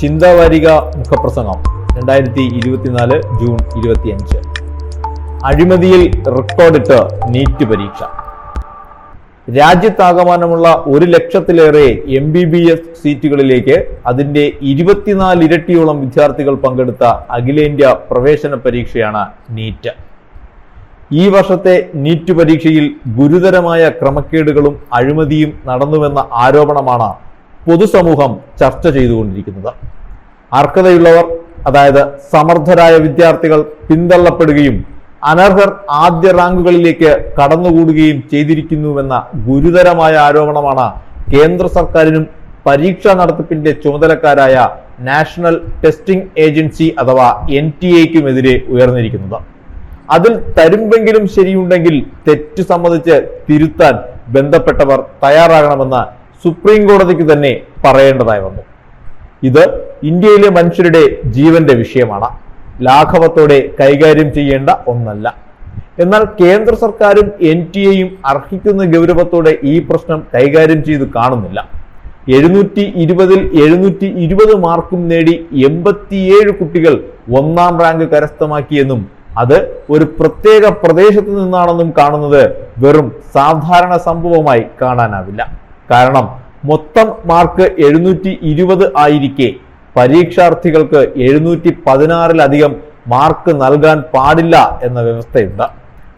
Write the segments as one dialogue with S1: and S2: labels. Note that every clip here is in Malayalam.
S1: ചിന്താവാരിക മുഖപ്രസംഗം രണ്ടായിരത്തി ഇരുപത്തിനാല് ജൂൺ ഇരുപത്തിയഞ്ച്. അഴിമതിയിൽ റെക്കോർഡിട്ട് നീറ്റ് പരീക്ഷ. രാജ്യത്താകമാനമുള്ള ഒരു ലക്ഷത്തിലേറെ എം ബി ബി എസ് സീറ്റുകളിലേക്ക് അതിന്റെ ഇരുപത്തിനാല് ഇരട്ടിയോളം വിദ്യാർത്ഥികൾ പങ്കെടുത്ത അഖിലേന്ത്യാ പ്രവേശന പരീക്ഷയാണ് നീറ്റ്. ഈ വർഷത്തെ നീറ്റ് പരീക്ഷയിൽ ഗുരുതരമായ ക്രമക്കേടുകളും അഴിമതിയും നടന്നുവെന്ന ആരോപണമാണ് പൊതുസമൂഹം ചർച്ച ചെയ്തുകൊണ്ടിരിക്കുന്നത്. അർഹതയുള്ളവർ അതായത് സമർത്ഥരായ വിദ്യാർത്ഥികൾ പിന്തള്ളപ്പെടുകയും അനർഹർ ആദ്യ റാങ്കുകളിലേക്ക് കടന്നുകൂടുകയും ചെയ്തിരിക്കുന്നുവെന്ന ഗുരുതരമായ ആരോപണമാണ് കേന്ദ്ര സർക്കാരിനും പരീക്ഷാ നടത്തിപ്പിന്റെ ചുമതലക്കാരായ നാഷണൽ ടെസ്റ്റിംഗ് ഏജൻസി അഥവാ എൻ ടി എക്കുമെതിരെ ഉയർന്നിരിക്കുന്നത്. അതിൽ തരുമ്പെങ്കിലും ശരിയുണ്ടെങ്കിൽ തെറ്റ് സംബന്ധിച്ച് തിരുത്താൻ ബന്ധപ്പെട്ടവർ തയ്യാറാകണമെന്ന് സുപ്രീം കോടതിക്ക് തന്നെ പറയേണ്ടതായി വന്നു. ഇത് ഇന്ത്യയിലെ മനുഷ്യരുടെ ജീവന്റെ വിഷയമാണ്. ലാഘവത്തോടെ കൈകാര്യം ചെയ്യേണ്ട ഒന്നല്ല. എന്നാൽ കേന്ദ്ര സർക്കാരും എൻ ടി എയും അർഹിക്കുന്ന ഗൗരവത്തോടെ ഈ പ്രശ്നം കൈകാര്യം ചെയ്ത് കാണുന്നില്ല. എഴുന്നൂറ്റി ഇരുപതിൽ എഴുന്നൂറ്റി ഇരുപത് മാർക്കും നേടി എൺപത്തിയേഴ് കുട്ടികൾ ഒന്നാം റാങ്ക് കരസ്ഥമാക്കിയെന്നും അത് ഒരു പ്രത്യേക പ്രദേശത്ത് നിന്നാണെന്നും കാണുന്നത് വെറും സാധാരണ സംഭവമായി കാണാനാവില്ല. കാരണം മൊത്തം മാർക്ക് എഴുന്നൂറ്റി ഇരുപത് ആയിരിക്കെ. പരീക്ഷാർത്ഥികൾക്ക് എഴുന്നൂറ്റി പതിനാറിലധികം മാർക്ക് നൽകാൻ പാടില്ല എന്ന വ്യവസ്ഥയുണ്ട്.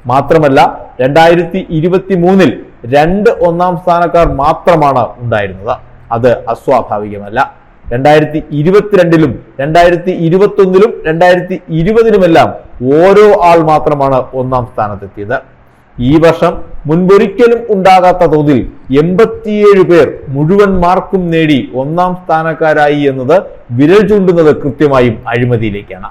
S1: മാത്രമല്ല രണ്ടായിരത്തി ഇരുപത്തി മൂന്നിൽ രണ്ട് ഒന്നാം സ്ഥാനക്കാർ മാത്രമാണ് ഉണ്ടായിരുന്നത്. അത് അസ്വാഭാവികമല്ല. രണ്ടായിരത്തി ഇരുപത്തിരണ്ടിലും രണ്ടായിരത്തി ഇരുപത്തി ഒന്നിലും രണ്ടായിരത്തി ഇരുപതിലുമെല്ലാം ഓരോ ആൾ മാത്രമാണ് ഒന്നാം സ്ഥാനത്തെത്തിയത്. ഈ വർഷം മുൻപൊരിക്കലും ഉണ്ടാകാത്ത തോതിൽ എൺപത്തിയേഴ് പേർ മുഴുവൻ മാർക്കും നേടി ഒന്നാം സ്ഥാനക്കാരായി എന്നത് വിരൽ ചൂണ്ടുന്നത് കൃത്യമായും അഴിമതിയിലേക്കാണ്.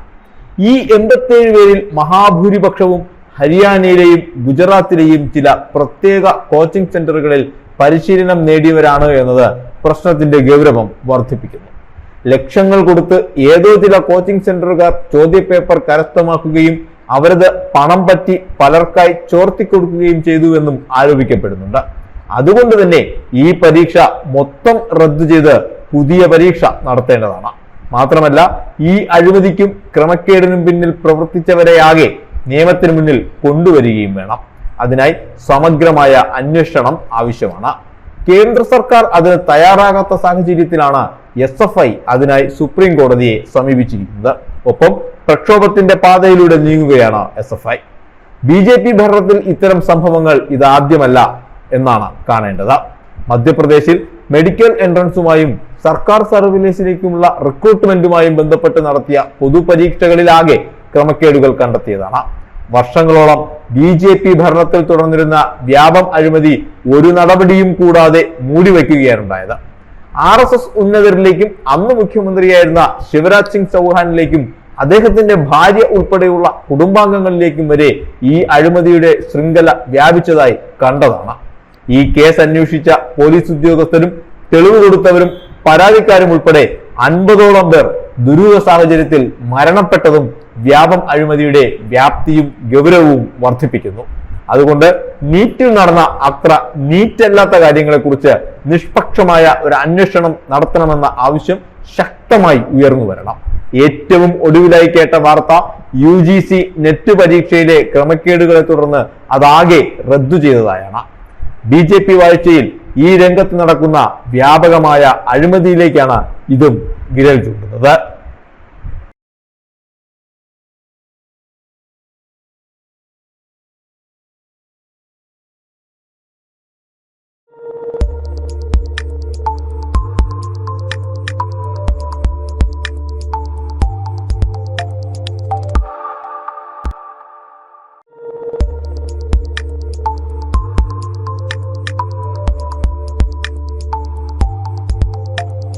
S1: ഈ എൺപത്തിയേഴ് പേരിൽ മഹാഭൂരിപക്ഷവും ഹരിയാനയിലെയും ഗുജറാത്തിലെയും ചില പ്രത്യേക കോച്ചിംഗ് സെന്ററുകളിൽ പരിശീലനം നേടിയവരാണ് എന്നത് പ്രശ്നത്തിന്റെ ഗൗരവം വർദ്ധിപ്പിക്കുന്നു. ലക്ഷങ്ങൾ കൊടുത്ത് ഏതോ ചില കോച്ചിംഗ് സെന്ററുകാർ ചോദ്യപേപ്പർ കരസ്ഥമാക്കുകയും അവരത് പണം പറ്റി പലർക്കായി ചോർത്തിക്കൊടുക്കുകയും ചെയ്തുവെന്നും ആരോപിക്കപ്പെടുന്നുണ്ട്. അതുകൊണ്ട് തന്നെ ഈ പരീക്ഷ മൊത്തം റദ്ദു ചെയ്ത് പുതിയ പരീക്ഷ നടത്തേണ്ടതാണ്. മാത്രമല്ല ഈ അഴിമതിക്കും ക്രമക്കേടിനും പിന്നിൽ പ്രവർത്തിച്ചവരെയാകെ നിയമത്തിന് മുന്നിൽ കൊണ്ടുവരികയും വേണം. അതിനായി സമഗ്രമായ അന്വേഷണം ആവശ്യമാണ്. കേന്ദ്ര സർക്കാർ അതിന് തയ്യാറാകാത്ത സാഹചര്യത്തിലാണ് എസ് എഫ് ഐ അതിനായി സുപ്രീം കോടതിയെ സമീപിച്ചിരിക്കുന്നത്. ഒപ്പം പ്രക്ഷോഭത്തിന്റെ പാതയിലൂടെ നീങ്ങുകയാണ് S F I B J P ഭരണത്തിൽ ഇത്തരം സംഭവങ്ങൾ ഇതാദ്യമല്ല എന്നാണ് കാണേണ്ടത്. മധ്യപ്രദേശിൽ മെഡിക്കൽ എൻട്രൻസുമായും സർക്കാർ സർവീസിലേക്കുമുള്ള റിക്രൂട്ട്മെന്റുമായും ബന്ധപ്പെട്ട് നടത്തിയ പൊതുപരീക്ഷകളിലാകെ ക്രമക്കേടുകൾ കണ്ടെത്തിയതാണ്. വർഷങ്ങളോളം ബി ജെ പി ഭരണത്തിൽ തുടർന്നിരുന്ന വ്യാപം അഴിമതി ഒരു നടപടിയും കൂടാതെ മൂടിവെക്കുകയാണുണ്ടായത്. ആർ എസ് എസ് ഉന്നതരിലേക്കും അന്ന് മുഖ്യമന്ത്രിയായിരുന്ന ശിവരാജ് സിംഗ് ചൗഹാനിലേക്കും അദ്ദേഹത്തിന്റെ ഭാര്യ ഉൾപ്പെടെയുള്ള കുടുംബാംഗങ്ങളിലേക്കും വരെ ഈ അഴിമതിയുടെ ശൃംഖല വ്യാപിച്ചതായി കണ്ടതാണ്. ഈ കേസ് അന്വേഷിച്ച പോലീസ് ഉദ്യോഗസ്ഥരും തെളിവ് കൊടുത്തവരും പരാതിക്കാരും ഉൾപ്പെടെ അൻപതോളം പേർ ദുരൂഹ സാഹചര്യത്തിൽ മരണപ്പെട്ടതും വ്യാപം അഴിമതിയുടെ വ്യാപ്തിയും ഗൗരവവും വർദ്ധിപ്പിക്കുന്നു. അതുകൊണ്ട് നീറ്റിൽ നടന്ന അത്ര നീറ്റല്ലാത്ത കാര്യങ്ങളെക്കുറിച്ച് നിഷ്പക്ഷമായ ഒരു അന്വേഷണം നടത്തണമെന്ന ആവശ്യം ശക്തമായി ഉയർന്നു വരണം. ഏറ്റവും ഒടുവിലായി കേട്ട വാർത്ത യു ജി സി നെറ്റ് പരീക്ഷയിലെ ക്രമക്കേടുകളെ തുടർന്ന് അതാകെ റദ്ദു ചെയ്തതായാണ്. ബി ജെ പി വാഴ്ചയിൽ ഈ രംഗത്ത് നടക്കുന്ന വ്യാപകമായ അഴിമതിയിലേക്കാണ് ഇതും വിരൽ ചൂണ്ടുന്നത്.